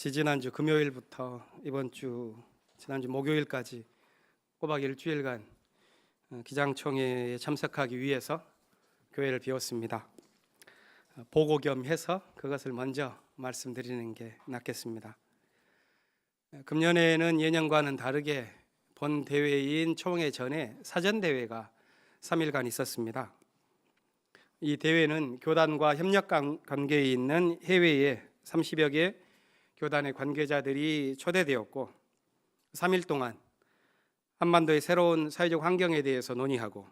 지지난주 금요일부터 이번 주 지난주 목요일까지 꼬박 일주일간 어, 기장총회에 참석하기 위해서 교회를 비웠습니다. 어, 보고 겸 해서 그것을 먼저 말씀드리는 게 낫겠습니다. 어, 금년에는 예년과는 다르게 본 대회인 총회 전에 사전 대회가 3일간 있었습니다. 이 대회는 교단과 협력 관- 관계에 있는 해외의 30여 개 교단의 관계자들이 초대되었고 3일 동안 한반도의 새로운 사회적 환경에 대해서 논의하고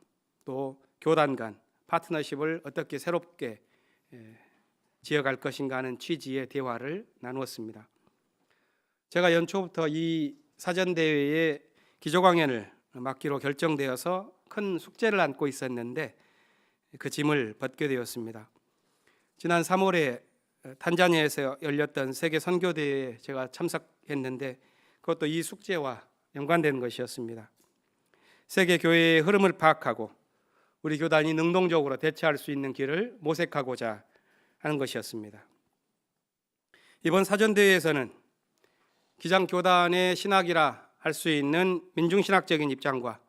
또 교단 간 파트너십을 어떻게 새롭게 에, 지어갈 것인가 하는 취지의 대화를 나누었습니다. 제가 연초부터 이 사전 대회에 기조 강연을 맡기로 결정되어서 큰 숙제를 안고 있었는데 그 짐을 벗게 되었습니다. 지난 3월에 탄자니아에서 열렸던 세계 선교 대회에 제가 참석했는데 그것도 이 숙제와 연관된 것이었습니다. 세계 교회의 흐름을 파악하고 우리 교단이 능동적으로 대처할 수 있는 길을 모색하고자 하는 것이었습니다. 이번 사전 대회에서는 기장 교단의 신학이라 할 수 있는 민중신학적인 입장과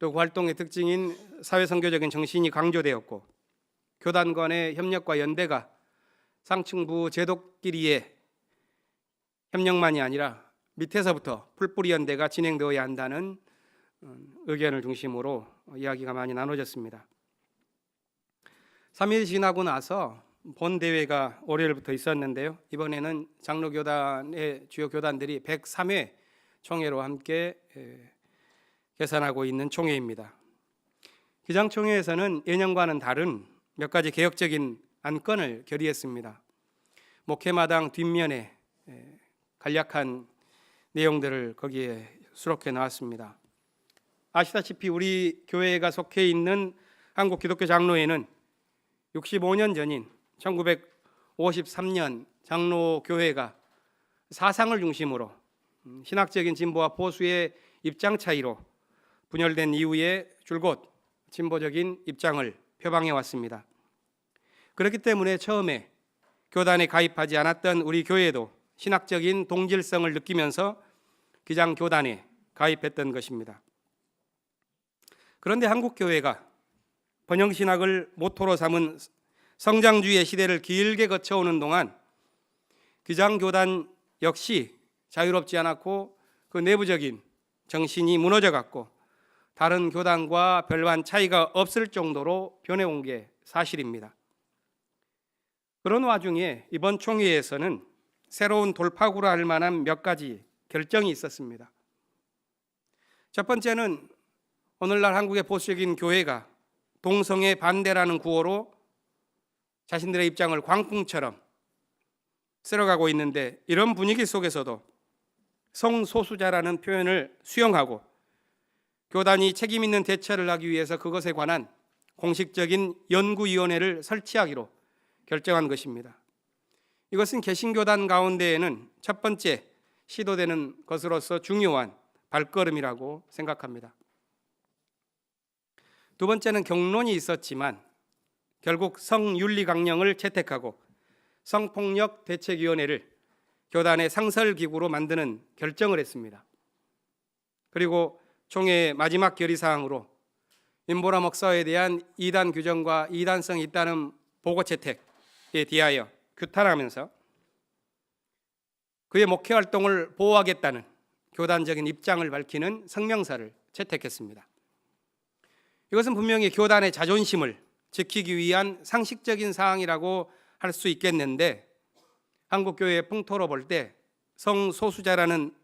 또그 활동의 특징인 사회선교적인 정신이 강조되었고 교단 간의 협력과 연대가 상층부 제도끼리의 협력만이 아니라 밑에서부터 풀뿌리 연대가 진행되어야 한다는 음, 의견을 중심으로 이야기가 많이 나눠졌습니다. 3일 지나고 나서 본 대회가 월요일부터 있었는데요. 이번에는 장로 교단의 주요 교단들이 103회 총회로 함께 에, 개선하고 있는 총회입니다. 기장총회에서는 예년과는 다른 몇 가지 개혁적인 안건을 결의했습니다. 목회마당 뒷면에 에, 간략한 내용들을 거기에 수록해 나왔습니다. 아시다시피 우리 교회가 속해 있는 한국 기독교 장로회는 65년 전인 1953년 장로 교회가 사상을 중심으로 음, 신학적인 진보와 보수의 입장 차이로 분열된 이후에 줄곧 진보적인 입장을 표방해 왔습니다. 그렇기 때문에 처음에 교단에 가입하지 않았던 우리 교회도 신학적인 동질성을 느끼면서 기장 교단에 가입했던 것입니다. 그런데 한국 교회가 번영 신학을 모토로 삼은 성장주의의 시대를 길게 거쳐오는 동안 기장 교단 역시 자유롭지 않았고 그 내부적인 정신이 무너져 갔고 다른 교단과 별반 차이가 없을 정도로 변해온 게 사실입니다. 그런 와중에 이번 총회에서는 새로운 돌파구로 할 만한 몇 가지 결정이 있었습니다. 첫 번째는 오늘날 한국의 보수적인 교회가 동성애 반대라는 구호로 자신들의 입장을 광풍처럼 쓸어가고 있는데 이런 분위기 속에서도 성소수자라는 표현을 수용하고 교단이 책임 있는 대처를 하기 위해서 그것에 관한 공식적인 연구위원회를 설치하기로 결정한 것입니다. 이것은 개신교단 가운데에는 첫 번째 시도되는 것으로서 중요한 발걸음이라고 생각합니다. 두 번째는 경론이 있었지만 결국 성윤리 강령을 채택하고 성폭력 대책위원회를 교단의 상설 기구로 만드는 결정을 했습니다. 그리고 총회 마지막 결의 사항으로 임보라 목사에 대한 이단 규정과 이단성이 있다는 보고 채택에 대하여 규탄하면서 그의 목회 활동을 보호하겠다는 교단적인 입장을 밝히는 성명서를 채택했습니다. 이것은 분명히 교단의 자존심을 지키기 위한 상식적인 사항이라고 할 수 있겠는데 한국 교회의 풍토로 볼 때 성소수자라는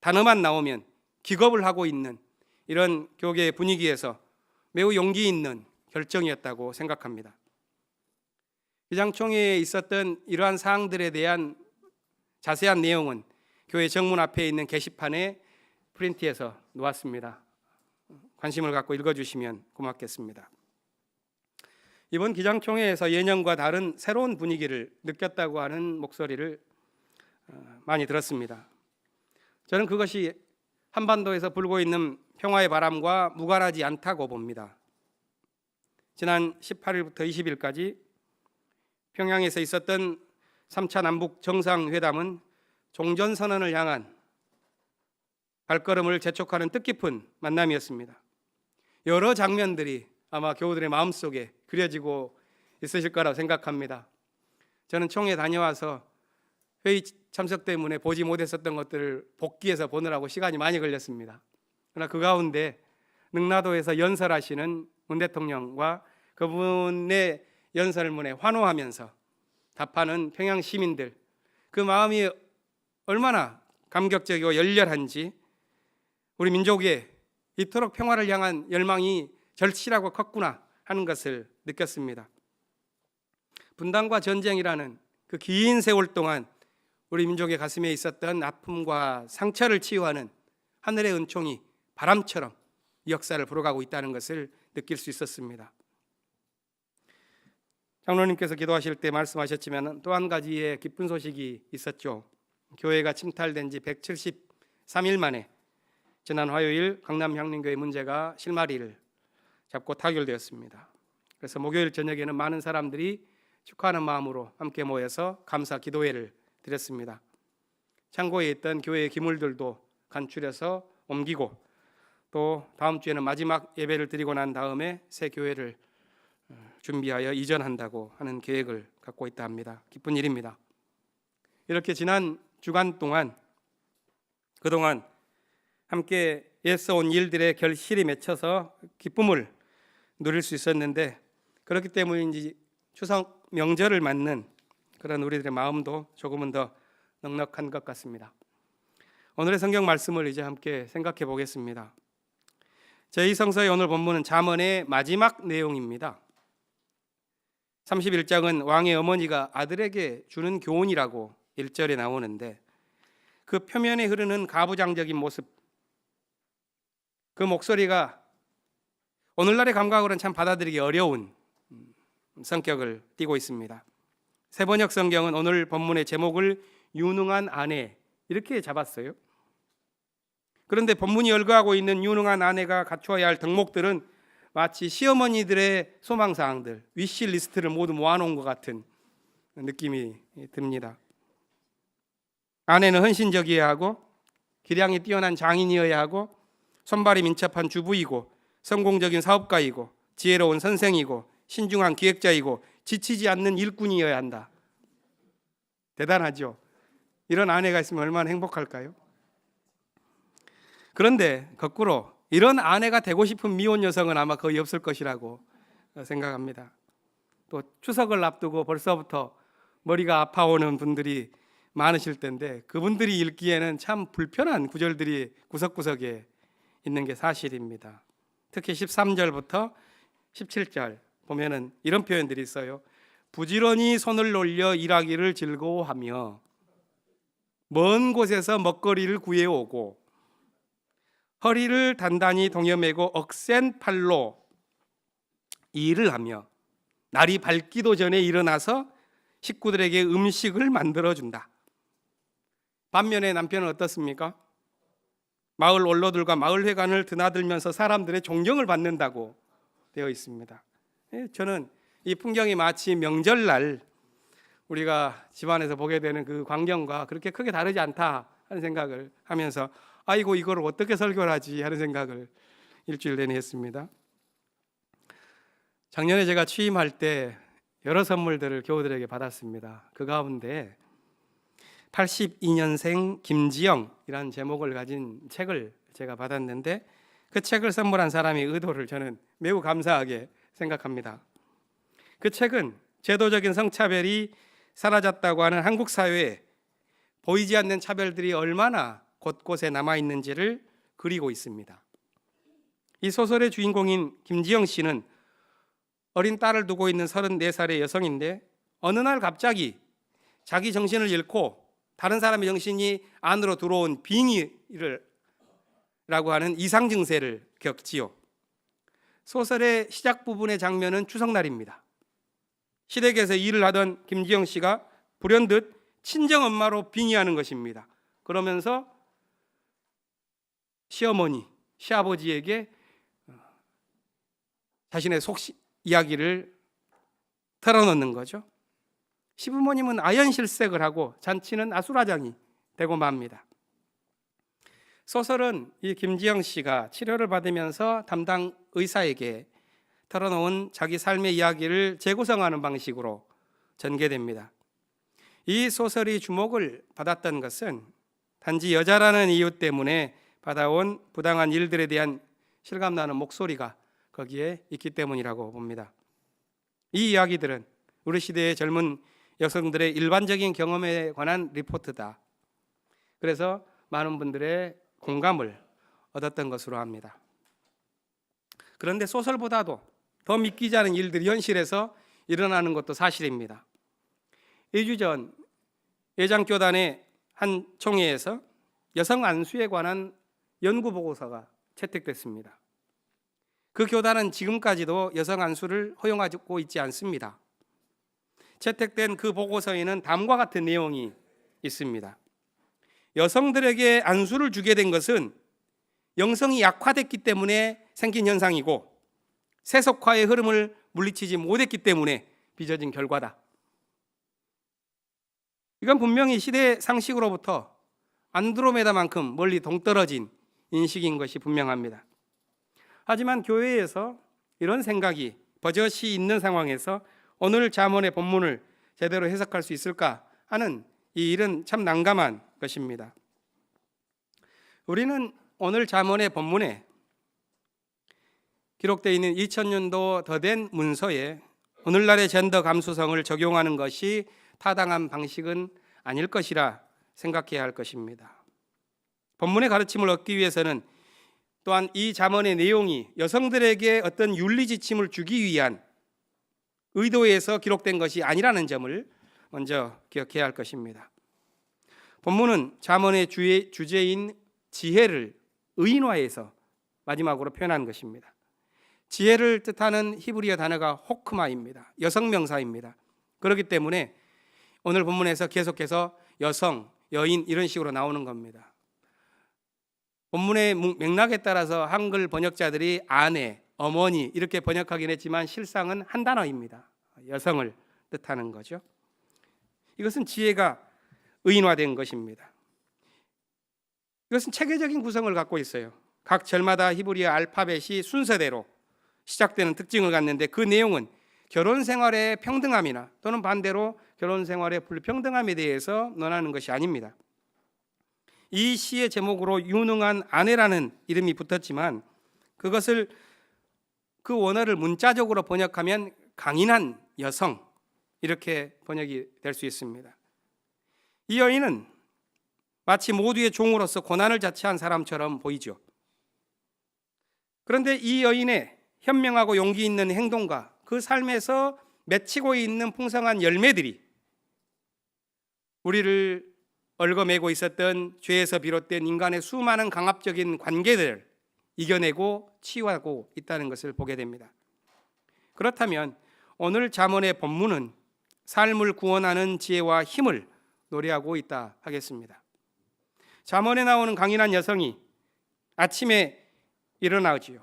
단어만 나오면 기겁을 하고 있는 이런 교계의 분위기에서 매우 용기 있는 결정이었다고 생각합니다. 기장총회에 있었던 이러한 사항들에 대한 자세한 내용은 교회 정문 앞에 있는 게시판에 프린트해서 놓았습니다. 관심을 갖고 읽어주시면 고맙겠습니다. 이번 기장총회에서 예년과 다른 새로운 분위기를 느꼈다고 하는 목소리를 어, 많이 들었습니다. 저는 그것이 한반도에서 불고 있는 평화의 바람과 무관하지 않다고 봅니다. 지난 18일부터 20일까지 평양에서 있었던 3차 남북 정상회담은 종전 선언을 향한 발걸음을 재촉하는 뜻깊은 만남이었습니다. 여러 장면들이 아마 교우들의 마음속에 그려지고 있으실 거라고 생각합니다. 저는 총회 다녀와서 회의 참석 때문에 보지 못했었던 것들을 복귀해서 보느라고 시간이 많이 걸렸습니다. 그러나 그 가운데 능라도에서 연설하시는 문 대통령과 그분의 연설문에 환호하면서 답하는 평양 시민들 그 마음이 얼마나 감격적이고 열렬한지 우리 민족의 이토록 평화를 향한 열망이 절실하고 컸구나 하는 것을 느꼈습니다. 분단과 전쟁이라는 그 긴 세월 동안 우리 민족의 가슴에 있었던 아픔과 상처를 치유하는 하늘의 은총이 바람처럼 이 역사를 불어가고 있다는 것을 느낄 수 있었습니다. 장로님께서 기도하실 때 말씀하셨지만 또 한 가지의 기쁜 소식이 있었죠. 교회가 침탈된 지 173일 만에 지난 화요일 강남 향림교회 문제가 실마리를 잡고 타결되었습니다. 그래서 목요일 저녁에는 많은 사람들이 축하하는 마음으로 함께 모여서 감사 기도회를 드렸습니다. 창고에 있던 교회의 기물들도 간추려서 옮기고 또 다음 주에는 마지막 예배를 드리고 난 다음에 새 교회를 어, 준비하여 이전한다고 하는 계획을 갖고 있다 합니다. 기쁜 일입니다. 이렇게 지난 주간 동안 그동안 함께 애써온 일들의 결실이 맺혀서 기쁨을 누릴 수 있었는데 그렇기 때문인지 추석 명절을 맞는 그런 우리들의 마음도 조금은 더 넉넉한 것 같습니다. 오늘의 성경 말씀을 이제 함께 생각해 보겠습니다. 저희 성서의 오늘 본문은 잠언의 마지막 내용입니다. 31장은 왕의 어머니가 아들에게 주는 교훈이라고 1절에 나오는데 그 표면에 흐르는 가부장적인 모습 그 목소리가 오늘날의 감각으로는 참 받아들이기 어려운 음, 성격을 띠고 있습니다. 세번역 성경은 오늘 본문의 제목을 유능한 아내 이렇게 잡았어요. 그런데 본문이 열거하고 있는 유능한 아내가 갖추어야 할 덕목들은 마치 시어머니들의 소망 사항들, 위시 리스트를 모두 모아놓은 것 같은 느낌이 듭니다. 아내는 헌신적이어야 하고 기량이 뛰어난 장인이어야 하고 손발이 민첩한 주부이고 성공적인 사업가이고 지혜로운 선생이고 신중한 기획자이고 지치지 않는 일꾼이어야 한다. 대단하죠. 이런 아내가 있으면 얼마나 행복할까요? 그런데 거꾸로 이런 아내가 되고 싶은 미혼 여성은 아마 거의 없을 것이라고 생각합니다. 또 추석을 앞두고 벌써부터 머리가 아파오는 분들이 많으실 텐데 그분들이 읽기에는 참 불편한 구절들이 구석구석에 있는 게 사실입니다. 특히 13절부터 17절 보면은 이런 표현들이 있어요. 부지런히 손을 놀려 일하기를 즐거워하며 먼 곳에서 먹거리를 구해오고 허리를 단단히 동여매고 억센 팔로 일을 하며 날이 밝기도 전에 일어나서 식구들에게 음식을 만들어 준다. 반면에 남편은 어떻습니까? 마을 원로들과 마을 회관을 드나들면서 사람들의 존경을 받는다고 되어 있습니다. 예, 저는 이 풍경이 마치 명절날 우리가 집안에서 보게 되는 그 광경과 그렇게 크게 다르지 않다 하는 생각을 하면서 아이고 이걸 어떻게 설교를 하지 하는 생각을 일주일 내내 했습니다. 작년에 제가 취임할 때 여러 선물들을 교우들에게 받았습니다. 그 가운데 82년생 김지영이라는 제목을 가진 책을 제가 받았는데 그 책을 선물한 사람의 의도를 저는 매우 감사하게 생각합니다. 그 책은 제도적인 성차별이 사라졌다고 하는 한국 사회에 보이지 않는 차별들이 얼마나 곳곳에 남아 있는지를 그리고 있습니다. 이 소설의 주인공인 김지영 씨는 어린 딸을 두고 있는 34살의 여성인데 어느 날 갑자기 자기 정신을 잃고 다른 사람의 정신이 안으로 들어온 빙의를 라고 하는 이상 증세를 겪지요. 소설의 시작 부분의 장면은 추석날입니다. 시댁에서 일을 하던 김지영 씨가 불현듯 친정 엄마로 빙의하는 것입니다. 그러면서 시어머니, 시아버지에게 어, 자신의 속 이야기를 털어놓는 거죠. 시부모님은 아연실색을 하고 잔치는 아수라장이 되고 맙니다. 소설은 이 김지영 씨가 치료를 받으면서 담당 의사에게 털어놓은 자기 삶의 이야기를 재구성하는 방식으로 전개됩니다. 이 소설이 주목을 받았던 것은 단지 여자라는 이유 때문에 받아온 부당한 일들에 대한 실감나는 목소리가 거기에 있기 때문이라고 봅니다. 이 이야기들은 우리 시대의 젊은 여성들의 일반적인 경험에 관한 리포트다. 그래서 많은 분들의 공감을 얻었던 것으로 합니다. 그런데 소설보다도 더 믿기지 않은 일들이 현실에서 일어나는 것도 사실입니다. 2주 전 예장교단의 한 총회에서 여성 안수에 관한 연구 보고서가 채택됐습니다. 그 교단은 지금까지도 여성 안수를 허용하고 있지 않습니다. 채택된 그 보고서에는 다음과 같은 내용이 있습니다. 여성들에게 안수를 주게 된 것은 영성이 약화됐기 때문에 생긴 현상이고 세속화의 흐름을 물리치지 못했기 때문에 빚어진 결과다. 이건 분명히 시대 상식으로부터 안드로메다만큼 멀리 동떨어진 인식인 것이 분명합니다. 하지만 교회에서 이런 생각이 버젓이 있는 상황에서 오늘 잠언의 본문을 제대로 해석할 수 있을까 하는 이 일은 참 난감한 것입니다. 우리는 오늘 잠언의 본문에 기록되어 있는 2000년도 더 된 문서에 오늘날의 젠더 감수성을 적용하는 것이 타당한 방식은 아닐 것이라 생각해야 할 것입니다. 본문의 가르침을 얻기 위해서는 또한 이 잠언의 내용이 여성들에게 어떤 윤리 지침을 주기 위한 의도에서 기록된 것이 아니라는 점을 먼저 기억해야 할 것입니다. 본문은 잠언의 주제 인 지혜를 의인화해서 마지막으로 표현한 것입니다. 지혜를 뜻하는 히브리어 단어가 호크마입니다. 여성 명사입니다. 그렇기 때문에 오늘 본문에서 계속해서 여성, 여인 이런 식으로 나오는 겁니다. 본문의 맥락에 따라서 한글 번역자들이 아내, 어머니 이렇게 번역하긴 했지만 실상은 한 단어입니다. 여성을 뜻하는 거죠. 이것은 지혜가 의인화된 것입니다. 이것은 체계적인 구성을 갖고 있어요. 각 절마다 히브리어 알파벳이 순서대로 시작되는 특징을 갖는데 그 내용은 결혼 생활의 평등함이나 또는 반대로 결혼 생활의 불평등함에 대해서 논하는 것이 아닙니다. 이 시의 제목으로 유능한 아내라는 이름이 붙었지만 그것을 그 원어를 문자적으로 번역하면 강인한 여성 이렇게 번역이 될 수 있습니다. 이 여인은 마치 모두의 종으로서 고난을 자처한 사람처럼 보이죠. 그런데 이 여인의 현명하고 용기 있는 행동과 그 삶에서 맺히고 있는 풍성한 열매들이 우리를 얽어매고 있었던 죄에서 비롯된 인간의 수많은 강압적인 관계들을 이겨내고 치유하고 있다는 것을 보게 됩니다. 그렇다면 오늘 잠언의 본문은 삶을 구원하는 지혜와 힘을 노래하고 있다 하겠습니다. 잠언에 나오는 강인한 여성이 아침에 일어나지요.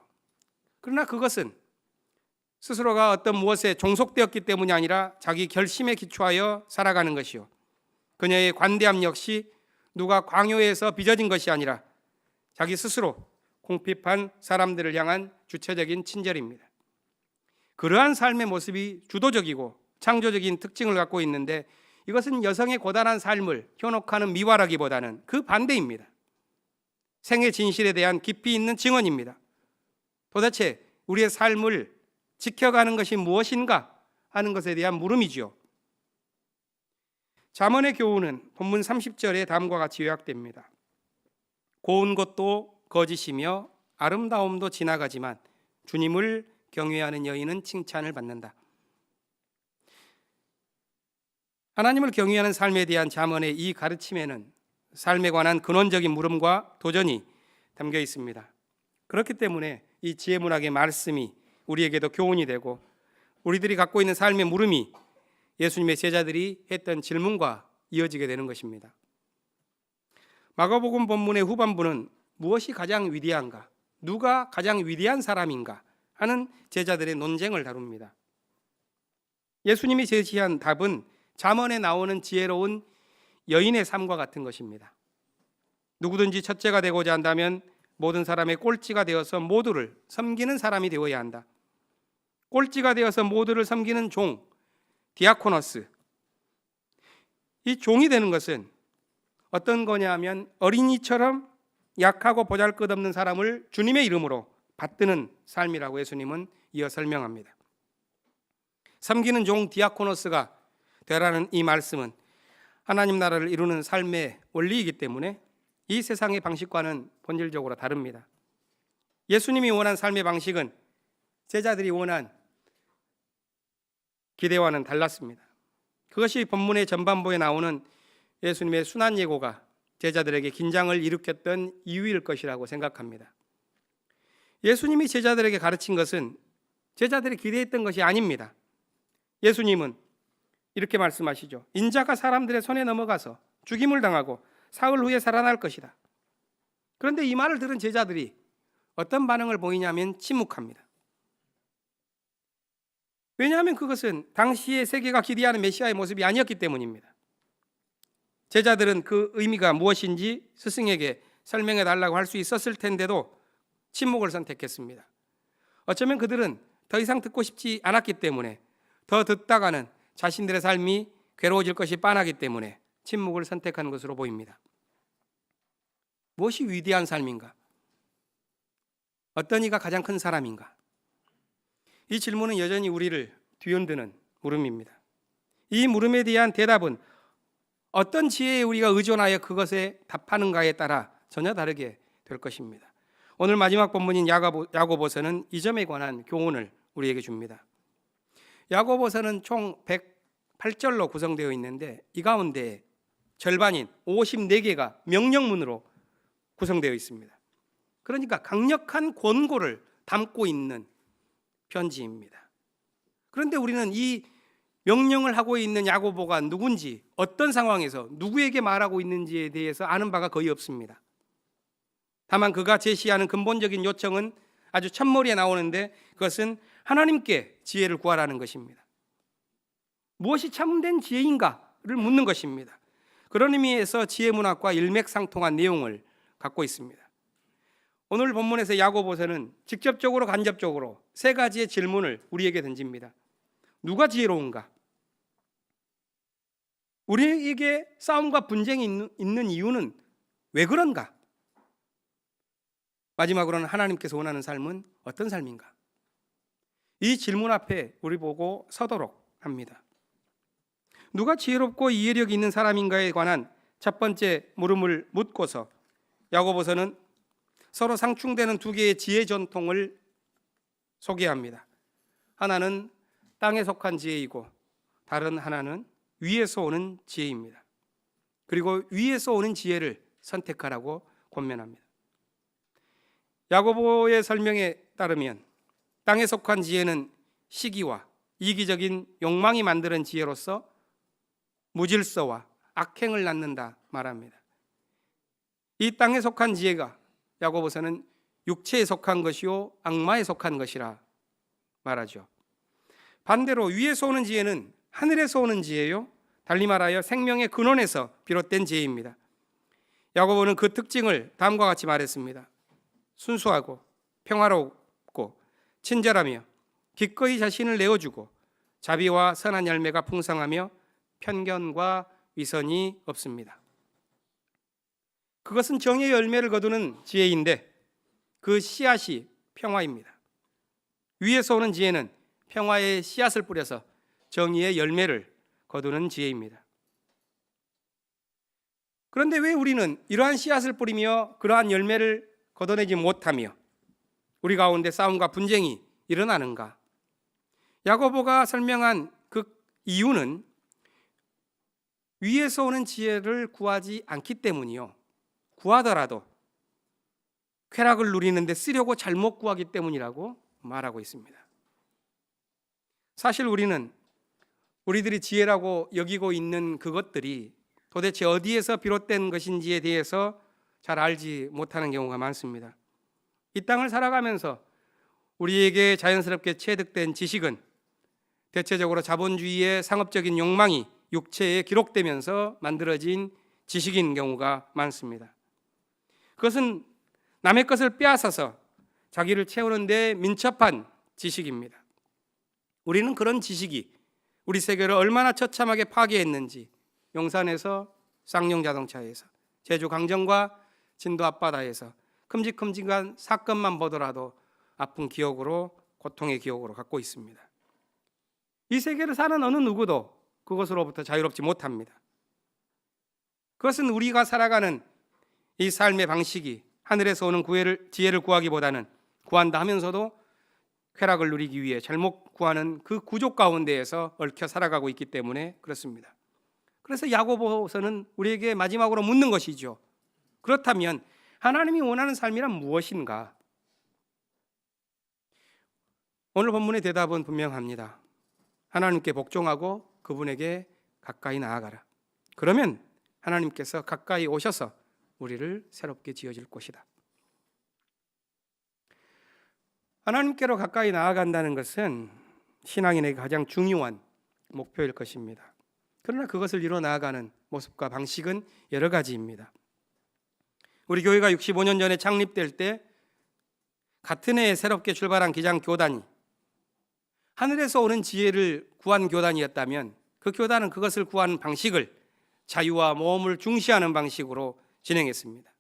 그러나 그것은 스스로가 어떤 무엇에 종속되었기 때문이 아니라 자기 결심에 기초하여 살아가는 것이요. 그녀의 관대함 역시 누가 광요에서 빚어진 것이 아니라 자기 스스로 궁핍한 사람들을 향한 주체적인 친절입니다. 그러한 삶의 모습이 주도적이고 창조적인 특징을 갖고 있는데 이것은 여성의 고단한 삶을 현혹하는 미화라기보다는 그 반대입니다. 생의 진실에 대한 깊이 있는 증언입니다. 도대체 우리의 삶을 지켜가는 것이 무엇인가 하는 것에 대한 물음이지요. 잠언의 교훈은 본문 30절에 다음과 같이 요약됩니다. 고운 것도 거짓이며 아름다움도 지나가지만 주님을 경외하는 여인은 칭찬을 받는다. 하나님을 경외하는 삶에 대한 잠언의 이 가르침에는 삶에 관한 근원적인 물음과 도전이 담겨 있습니다. 그렇기 때문에 이 지혜 문학의 말씀이 우리에게도 교훈이 되고 우리들이 갖고 있는 삶의 물음이 예수님의 제자들이 했던 질문과 이어지게 되는 것입니다. 마가복음 본문의 후반부는 무엇이 가장 위대한가? 누가 가장 위대한 사람인가? 하는 제자들의 논쟁을 다룹니다. 예수님이 제시한 답은 잠언에 나오는 지혜로운 여인의 삶과 같은 것입니다. 누구든지 첫째가 되고자 한다면 모든 사람의 꼴찌가 되어서 모두를 섬기는 사람이 되어야 한다. 꼴찌가 되어서 모두를 섬기는 종, 디아코너스. 이 종이 되는 것은 어떤 거냐 하면 어린이처럼 약하고 보잘 것 없는 사람을 주님의 이름으로 받드는 삶이라고 예수님은 이어 설명합니다. 섬기는 종 디아코노스가 되라는 이 말씀은 하나님 나라를 이루는 삶의 원리이기 때문에 이 세상의 방식과는 본질적으로 다릅니다. 예수님이 원한 삶의 방식은 제자들이 원한 기대와는 달랐습니다. 그것이 본문의 전반부에 나오는 예수님의 순환 예고가 제자들에게 긴장을 일으켰던 이유일 것이라고 생각합니다. 예수님이 제자들에게 가르친 것은 제자들이 기대했던 것이 아닙니다. 예수님은 이렇게 말씀하시죠. 인자가 사람들의 손에 넘어가서 죽임을 당하고 사흘 후에 살아날 것이다. 그런데 이 말을 들은 제자들이 어떤 반응을 보이냐면 침묵합니다. 왜냐하면 그것은 당시의 세계가 기대하는 메시아의 모습이 아니었기 때문입니다. 제자들은 그 의미가 무엇인지 스승에게 설명해 달라고 할 수 있었을 텐데도 침묵을 선택했습니다. 어쩌면 그들은 더 이상 듣고 싶지 않았기 때문에 더 듣다가는 자신들의 삶이 괴로워질 것이 뻔하기 때문에 침묵을 선택한 것으로 보입니다. 무엇이 위대한 삶인가? 어떤 이가 가장 큰 사람인가? 이 질문은 여전히 우리를 뒤흔드는 물음입니다. 이 물음에 대한 대답은 어떤 지혜에 우리가 의존하여 그것에 답하는가에 따라 전혀 다르게 될 것입니다. 오늘 마지막 본문인 야고보, 야고보서는 이 점에 관한 교훈을 우리에게 줍니다. 야고보서는 총 108절로 구성되어 있는데 이 가운데 절반인 54개가 명령문으로 구성되어 있습니다. 그러니까 강력한 권고를 담고 있는 편지입니다. 그런데 우리는 이 명령을 하고 있는 야고보가 누군지 어떤 상황에서 누구에게 말하고 있는지에 대해서 아는 바가 거의 없습니다. 다만 그가 제시하는 근본적인 요청은 아주 첫머리에 나오는데 그것은 하나님께 지혜를 구하라는 것입니다. 무엇이 참된 지혜인가를 묻는 것입니다. 그런 의미에서 지혜 문학과 일맥상통한 내용을 갖고 있습니다. 오늘 본문에서 야고보서는 직접적으로 간접적으로 세 가지의 질문을 우리에게 던집니다. 누가 지혜로운가? 우리에게 싸움과 분쟁이 있는 이유는 왜 그런가? 마지막으로는 하나님께서 원하는 삶은 어떤 삶인가? 이 질문 앞에 우리 보고 서도록 합니다. 누가 지혜롭고 이해력이 있는 사람인가에 관한 첫 번째 물음을 묻고서 야고보서는 서로 상충되는 두 개의 지혜 전통을 소개합니다. 하나는 땅에 속한 지혜이고 다른 하나는 위에서 오는 지혜입니다. 그리고 위에서 오는 지혜를 선택하라고 권면합니다. 야고보의 설명에 따르면 땅에 속한 지혜는 시기와 이기적인 욕망이 만드는 지혜로서 무질서와 악행을 낳는다 말합니다. 이 땅에 속한 지혜가 야고보서는 육체에 속한 것이요 악마에 속한 것이라 말하죠. 반대로 위에서 오는 지혜는 하늘에서 오는 지혜요 달리 말하여 생명의 근원에서 비롯된 지혜입니다. 야고보는 그 특징을 다음과 같이 말했습니다. 순수하고 평화롭고 친절하며 기꺼이 자신을 내어주고 자비와 선한 열매가 풍성하며 편견과 위선이 없습니다. 그것은 정의의 열매를 거두는 지혜인데 그 씨앗이 평화입니다. 위에서 오는 지혜는 평화의 씨앗을 뿌려서 정의의 열매를 거두는 지혜입니다. 그런데 왜 우리는 이러한 씨앗을 뿌리며 그러한 열매를 걷어내지 못하며 우리 가운데 싸움과 분쟁이 일어나는가? 야고보가 설명한 그 이유는 위에서 오는 지혜를 구하지 않기 때문이요. 구하더라도 쾌락을 누리는데 쓰려고 잘못 구하기 때문이라고 말하고 있습니다. 사실 우리는 우리들이 지혜라고 여기고 있는 그것들이 도대체 어디에서 비롯된 것인지에 대해서 잘 알지 못하는 경우가 많습니다. 이 땅을 살아가면서 우리에게 자연스럽게 체득된 지식은 대체적으로 자본주의의 상업적인 욕망이 육체에 기록되면서 만들어진 지식인 경우가 많습니다. 그것은 남의 것을 빼앗아서 자기를 채우는데 민첩한 지식입니다. 우리는 그런 지식이 우리 세계를 얼마나 처참하게 파괴했는지 용산에서 쌍용 자동차에서 제주 강정과 진도 앞바다에서 큼직큼직한 사건만 보더라도 아픈 기억으로 고통의 기억으로 갖고 있습니다. 이 세계를 사는 어느 누구도 그것으로부터 자유롭지 못합니다. 그것은 우리가 살아가는 이 삶의 방식이 하늘에서 오는 구애를, 지혜를 구하기보다는 구한다 하면서도 쾌락을 누리기 위해 잘못 구하는 그 구조 가운데에서 얽혀 살아가고 있기 때문에 그렇습니다. 그래서 야고보서는 우리에게 마지막으로 묻는 것이죠. 그렇다면 하나님이 원하는 삶이란 무엇인가? 오늘 본문의 대답은 분명합니다. 하나님께 복종하고 그분에게 가까이 나아가라. 그러면 하나님께서 가까이 오셔서 우리를 새롭게 지어줄 것이다. 하나님께로 가까이 나아간다는 것은 신앙인에게 가장 중요한 목표일 것입니다. 그러나 그것을 이뤄 나아가는 모습과 방식은 여러 가지입니다. 우리 교회가 65년 전에 창립될 때 같은 해에 새롭게 출발한 기장 교단이 하늘에서 오는 지혜를 구한 교단이었다면 그 교단은 그것을 구하는 방식을 자유와 모험을 중시하는 방식으로 진행했습니다.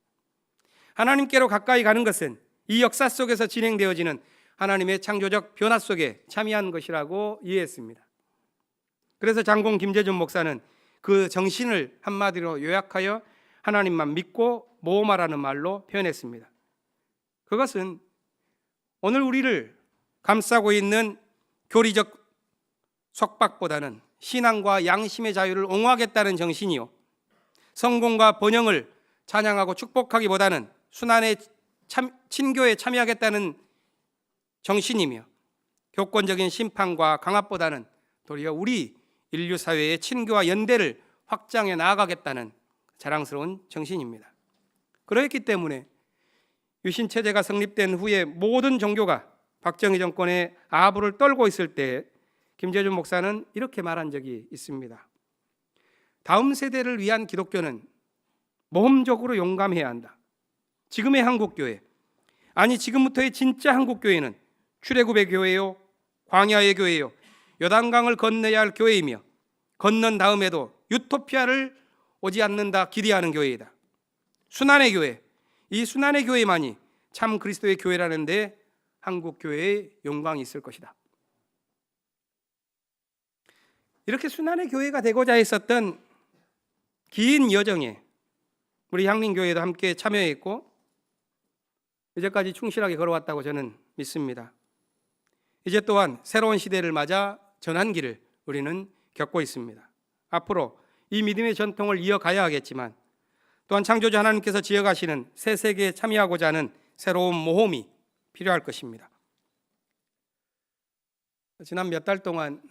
하나님께로 가까이 가는 것은 이 역사 속에서 진행되어지는 하나님의 창조적 변화 속에 참여한 것이라고 이해했습니다. 그래서 장공 김재준 목사는 그 정신을 한마디로 요약하여 하나님만 믿고 모험하라는 말로 표현했습니다. 그것은 오늘 우리를 감싸고 있는 교리적 속박보다는 신앙과 양심의 자유를 옹호하겠다는 정신이요. 성공과 번영을 찬양하고 축복하기보다는 순환의 참, 친교에 참여하겠다는 정신이며 교권적인 심판과 강압보다는 도리어 우리 인류 사회의 친교와 연대를 확장해 나아가겠다는 자랑스러운 정신입니다. 그렇기 때문에 유신 체제가 성립된 후에 모든 종교가 박정희 정권의 아부를 떨고 있을 때 김재준 목사는 이렇게 말한 적이 있습니다. 다음 세대를 위한 기독교는 모험적으로 용감해야 한다. 지금의 한국 교회 아니 지금부터의 진짜 한국 교회는 출애굽의 교회요, 광야의 교회요, 요단강을 건너야 할 교회이며 건넌 다음에도 유토피아를 오지 않는다 기대하는 교회이다. 순환의 교회, 이 순환의 교회만이 참 그리스도의 교회라는데 한국 교회의 영광이 있을 것이다. 이렇게 순환의 교회가 되고자 했었던 긴 여정에 우리 향림교회도 함께 참여했고 이제까지 충실하게 걸어왔다고 저는 믿습니다. 이제 또한 새로운 시대를 맞아 전환기를 우리는 겪고 있습니다. 앞으로 이 믿음의 전통을 이어가야 하겠지만 또한 창조주 하나님께서 지어가시는 새 세계에 참여하고자 하는 새로운 모험이 필요할 것입니다. 지난 몇 달 동안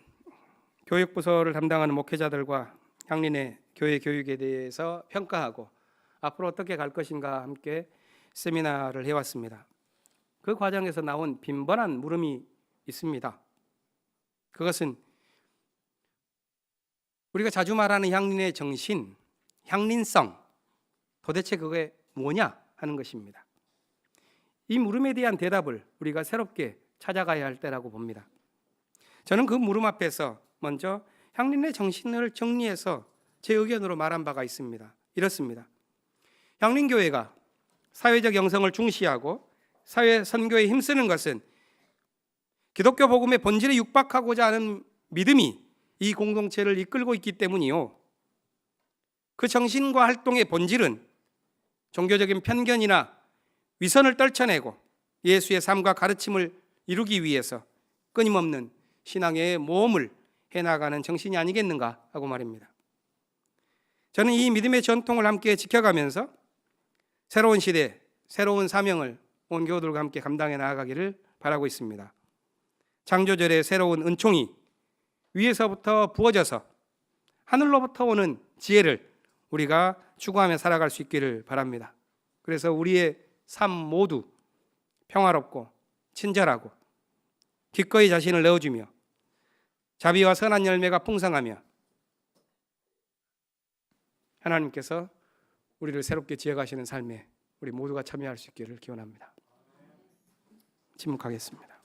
교육부서를 담당하는 목회자들과 향린의 교회 교육에 대해서 평가하고 앞으로 어떻게 갈 것인가 함께 세미나를 해왔습니다. 그 과정에서 나온 빈번한 물음이 있습니다. 그것은 우리가 자주 말하는 향린의 정신, 향린성, 도대체 그게 뭐냐 하는 것입니다. 이 물음에 대한 대답을 우리가 새롭게 찾아가야 할 때라고 봅니다. 저는 그 물음 앞에서 먼저 향린의 정신을 정리해서 제 의견으로 말한 바가 있습니다. 이렇습니다. 향린교회가 사회적 영성을 중시하고 사회 선교에 힘쓰는 것은 기독교 복음의 본질에 육박하고자 하는 믿음이 이 공동체를 이끌고 있기 때문이요. 그 정신과 활동의 본질은 종교적인 편견이나 위선을 떨쳐내고 예수의 삶과 가르침을 이루기 위해서 끊임없는 신앙의 모험을 해나가는 정신이 아니겠는가 하고 말입니다. 저는 이 믿음의 전통을 함께 지켜가면서 새로운 시대, 새로운 사명을 온 교우들과 함께 감당해 나아가기를 바라고 있습니다. 창조절의 새로운 은총이 위에서부터 부어져서 하늘로부터 오는 지혜를 우리가 추구하며 살아갈 수 있기를 바랍니다. 그래서 우리의 삶 모두 평화롭고 친절하고 기꺼이 자신을 내어주며 자비와 선한 열매가 풍성하며 하나님께서 우리를 새롭게 지어가시는 삶에 우리 모두가 참여할 수 있기를 기원합니다. 침묵하겠습니다.